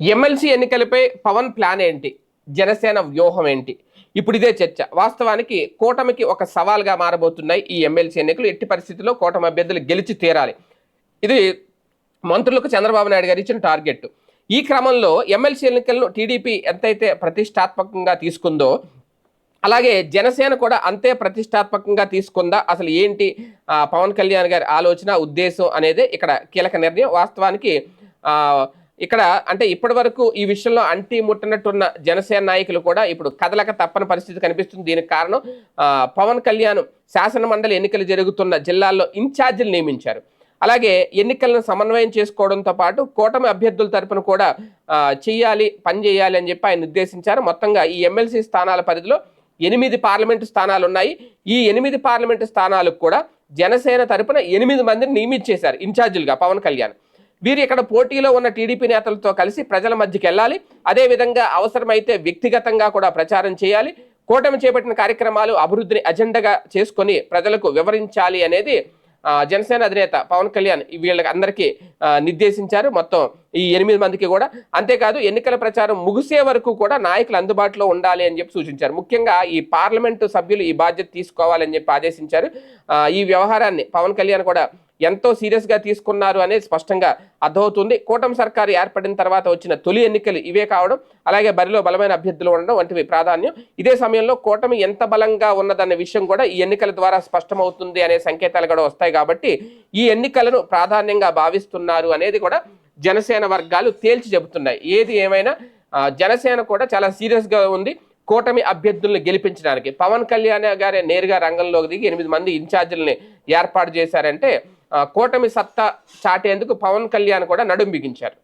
MLC ఎన్నికలపై Pawan plan ఏంటి? జనసేన వ్యూహం ఏంటి? ఇప్పుడు ఇదే చర్చ. వాస్తవానికి కూటమికి ఒక సవాల్గా మారబోతున్నాయి ఈ ఎమ్మెల్సీ ఎన్నికలు. ఎట్టి పరిస్థితుల్లో కూటమి అభ్యర్థులు గెలిచి తీరాలి. ఇది మంత్రులకు చంద్రబాబు నాయుడు గారు ఇచ్చిన టార్గెట్. ఈ క్రమంలో ఎమ్మెల్సీ ఎన్నికలను టీడీపీ ఎంతైతే ప్రతిష్టాత్మకంగా తీసుకుందో అలాగే జనసేన కూడా అంతే ప్రతిష్టాత్మకంగా తీసుకుందా? అసలు ఏంటి పవన్ కళ్యాణ్ గారి ఆలోచన ఉద్దేశం అనేది ఇక్కడ కీలక నిర్ణయం. వాస్తవానికి ఇక్కడ అంటే ఇప్పటి వరకు ఈ విషయంలో అంటి ముట్టనట్టున్న జనసేన నాయకులు కూడా ఇప్పుడు కదలక తప్పని పరిస్థితి కనిపిస్తుంది. దీనికి కారణం పవన్ కళ్యాణ్ శాసన మండలి ఎన్నికలు జరుగుతున్న జిల్లాల్లో ఇన్ఛార్జీలు నియమించారు. అలాగే ఎన్నికలను సమన్వయం చేసుకోవడంతో పాటు కూటమి అభ్యర్థుల తరపున కూడా చేయాలి చెయ్యాలి పని చేయాలి అని చెప్పి ఆయన నిర్దేశించారు. మొత్తంగా ఈ ఎమ్మెల్సీ స్థానాల పరిధిలో ఎనిమిది పార్లమెంటు స్థానాలు ఉన్నాయి. ఈ ఎనిమిది పార్లమెంటు స్థానాలకు కూడా జనసేన తరపున ఎనిమిది మందిని నియమించేశారు ఇన్ఛార్జీలుగా పవన్ కళ్యాణ్. వీరు ఇక్కడ పోటీలో ఉన్న టీడీపీ నేతలతో కలిసి ప్రజల మధ్యకి వెళ్ళాలి. అదేవిధంగా అవసరమైతే వ్యక్తిగతంగా కూడా ప్రచారం చేయాలి. కూటమి చేపట్టిన కార్యక్రమాలు అభివృద్ధిని అజెండాగా చేసుకొని ప్రజలకు వివరించాలి అనేది జనసేన అధినేత పవన్ కళ్యాణ్ వీళ్ళకి అందరికీ నిర్దేశించారు. మొత్తం ఈ ఎనిమిది మందికి కూడా. అంతేకాదు ఎన్నికల ప్రచారం ముగిసే వరకు కూడా నాయకులు అందుబాటులో ఉండాలి అని చెప్పి సూచించారు. ముఖ్యంగా ఈ పార్లమెంటు సభ్యులు ఈ బాధ్యత తీసుకోవాలని చెప్పి ఆదేశించారు. ఈ వ్యవహారాన్ని పవన్ కళ్యాణ్ కూడా ఎంతో సీరియస్గా తీసుకున్నారు అనేది స్పష్టంగా అర్థమవుతుంది. కూటమి సర్కారు ఏర్పడిన తర్వాత వచ్చిన తొలి ఎన్నికలు ఇవే కావడం అలాగే బరిలో బలమైన అభ్యర్థులు ఉండడం వంటివి ప్రాధాన్యం. ఇదే సమయంలో కూటమి ఎంత బలంగా ఉన్నదన్న విషయం కూడా ఈ ఎన్నికల ద్వారా స్పష్టమవుతుంది అనే సంకేతాలు కూడా వస్తాయి కాబట్టి ఈ ఎన్నికలను ప్రాధాన్యంగా భావిస్తున్నారు అనేది కూడా జనసేన వర్గాలు తేల్చి చెబుతున్నాయి. ఏది ఏమైనా జనసేన కూడా చాలా సీరియస్గా ఉంది కూటమి అభ్యర్థుల్ని గెలిపించడానికి. పవన్ కళ్యాణ్ గారే నేరుగా రంగంలోకి దిగి ఎనిమిది మంది ఇన్ఛార్జీలని ఏర్పాటు చేశారంటే కూటమి సత్తా చాటేందుకు పవన్ కళ్యాణ్ కూడా నడుం బిగించారు.